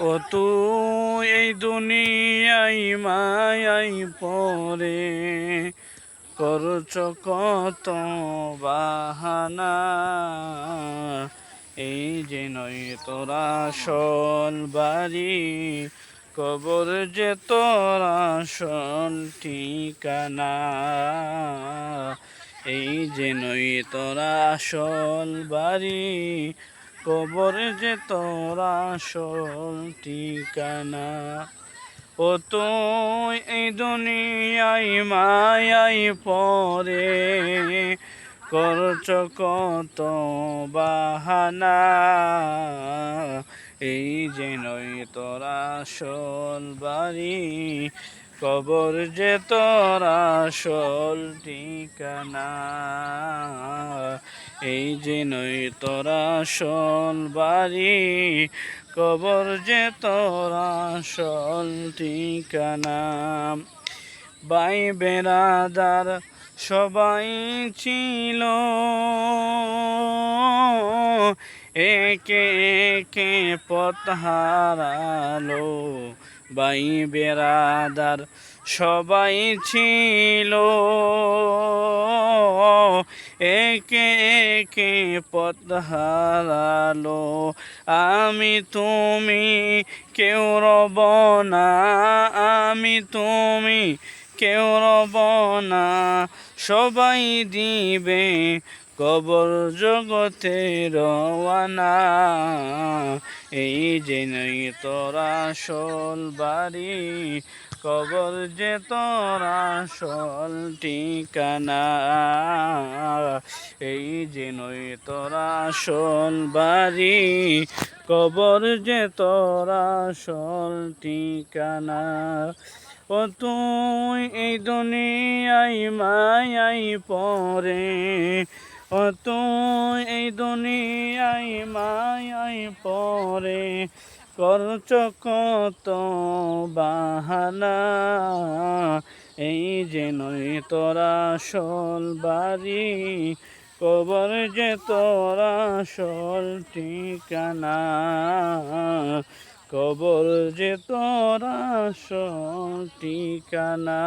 ও তুই এই দুনিয়াই মায়াই পরে করছ কত বাহানা, এই যে নয় তোরা সল বাড়ি, কবর যে তোরা সল ঠিকানা, এই যে নই তোরা আসল বাড়ি কবর যে তোরা আসল ঠিকানা। ও তুই এই দুনিয়ায় মায়াই পরে করছ কত বাহানা। এই যে নই তোরা আসল বাড়ি। কবর যে তোরা আসল ঠিকানা। এই যে নই তোরা আসল বাড়ি, কবর যে তোরা আসল ঠিকানা। বাই বেড়াদার সবাই ছিল, একে একে পথ হারালো। বাই বেড়াদার সবাই ছিল। একে একে পথ হারালো। আমি তুমি কেউ রব না আমি তুমি কেউ রব না। সবাই দিবে কবর জগতে রওয়ানা। এই যে নই তোরা সল বাড়ি, কবর যে তোরা সল ঠিকানা। এই যে নই তোরা সল বাড়ি, কবর যে তোরা সল ঠিকানা। তুই এই দুনিয়াই মায়াই পরে ও তুই এই দুনিয়াই মায়াই পরে করছ কত বাহানা, এই যে নই তোরা সল বাড়ি, কবর যে তোরা সল ঠিকানা। কবর যে তোরা সঠিকানা। ঠিকানা